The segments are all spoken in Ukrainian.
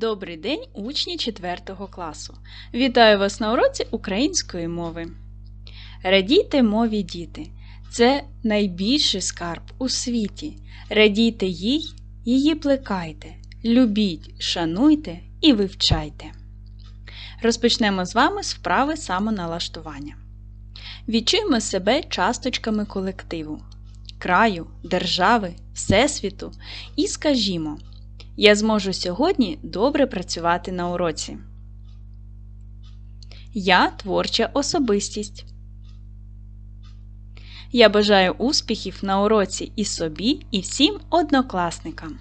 Добрий день, учні 4 класу. Вітаю вас на уроці української мови. Радійте мові діти. Це найбільший скарб у світі. Радійте їй, її плекайте, любіть, шануйте і вивчайте. Розпочнемо з вами з вправи самоналаштування. Відчуємо себе часточками колективу, краю, держави, всесвіту і скажімо. Я зможу сьогодні добре працювати на уроці. Я творча особистість. Я бажаю успіхів на уроці і собі, і всім однокласникам.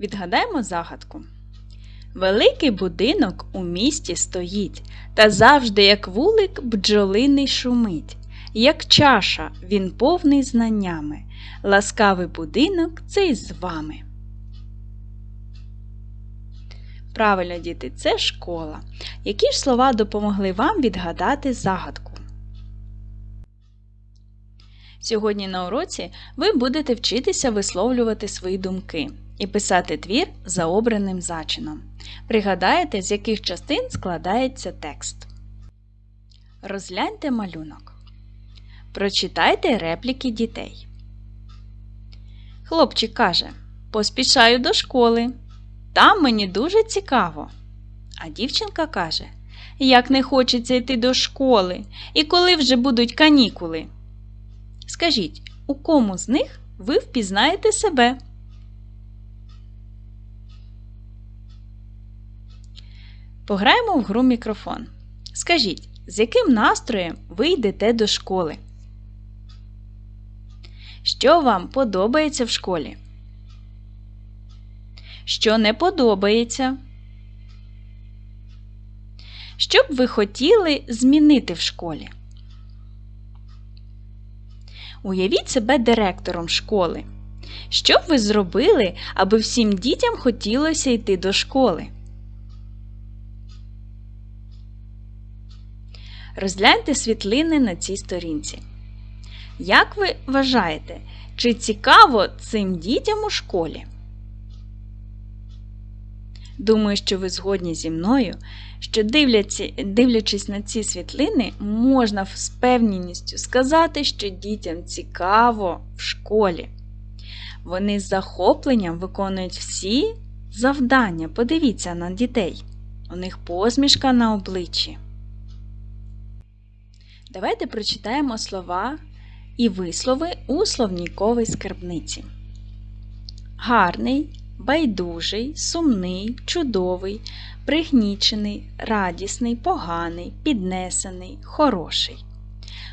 Відгадаємо загадку. Великий будинок у місті стоїть, та завжди, як вулик, бджолиний шумить. Як чаша, він повний знаннями. Ласкавий будинок цей з вами. Правильно, діти, це школа. Які ж слова допомогли вам відгадати загадку? Сьогодні на уроці ви будете вчитися висловлювати свої думки і писати твір за обраним зачином. Пригадаєте, з яких частин складається текст. Розгляньте малюнок. Прочитайте репліки дітей. Хлопчик каже: Поспішаю до школи. Там мені дуже цікаво. А дівчинка каже, як не хочеться йти до школи, і коли вже будуть канікули. Скажіть, у кому з них ви впізнаєте себе? Пограємо в гру мікрофон. Скажіть, з яким настроєм ви йдете до школи? Що вам подобається в школі? Що не подобається? Що б ви хотіли змінити в школі? Уявіть себе директором школи. Що б ви зробили, аби всім дітям хотілося йти до школи? Розгляньте світлини на цій сторінці. Як ви вважаєте, чи цікаво цим дітям у школі? Думаю, що ви згодні зі мною, що дивлячись на ці світлини, можна з певністю сказати, що дітям цікаво в школі. Вони з захопленням виконують всі завдання. Подивіться на дітей. У них посмішка на обличчі. Давайте прочитаємо слова і вислови у словніковій скарбниці. Гарний байдужий, сумний, чудовий, пригнічений, радісний, поганий, піднесений, хороший.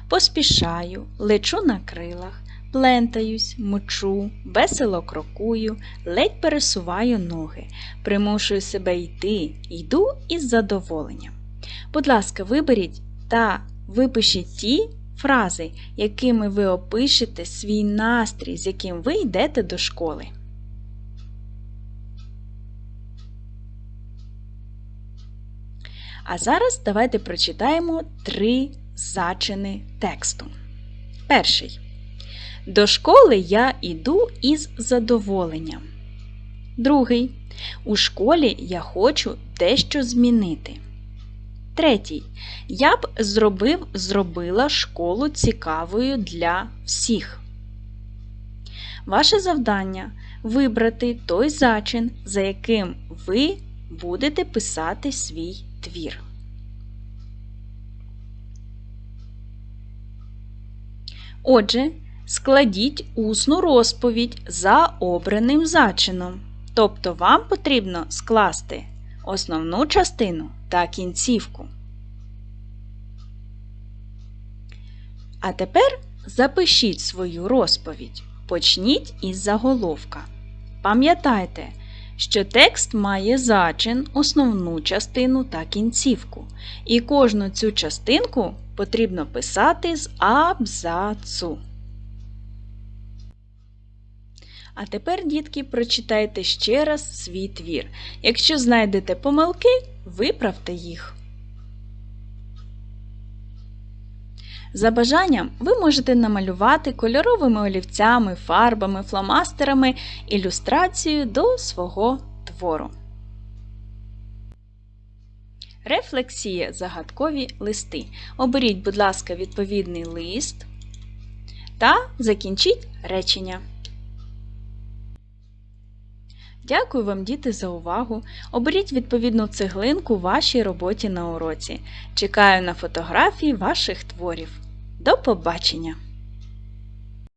Поспішаю, лечу на крилах, плентаюсь, мучу, весело крокую, ледь пересуваю ноги, примушую себе йти, йду із задоволенням. Будь ласка, виберіть та випишіть ті фрази, якими ви опишете свій настрій, з яким ви йдете до школи. А зараз давайте прочитаємо три зачини тексту. Перший. До школи я іду із задоволенням. Другий. У школі я хочу дещо змінити. Третій. Я б зробив, зробила школу цікавою для всіх. Ваше завдання вибрати той зачин, за яким ви будете писати свій твір. Отже, складіть усну розповідь за обраним зачином. Тобто вам потрібно скласти основну частину та кінцівку. А тепер запишіть свою розповідь. Почніть із заголовка. Пам'ятайте, що текст має зачин, основну частину та кінцівку. І кожну цю частинку потрібно писати з абзацу. А тепер, дітки, прочитайте ще раз свій твір. Якщо знайдете помилки, виправте їх. За бажанням ви можете намалювати кольоровими олівцями, фарбами, фломастерами ілюстрацію до свого твору. Рефлексія загадкові листи. Оберіть, будь ласка, відповідний лист та закінчіть речення. Дякую вам, діти, за увагу. Оберіть відповідну цеглинку вашій роботі на уроці. Чекаю на фотографії ваших творів. До побачення!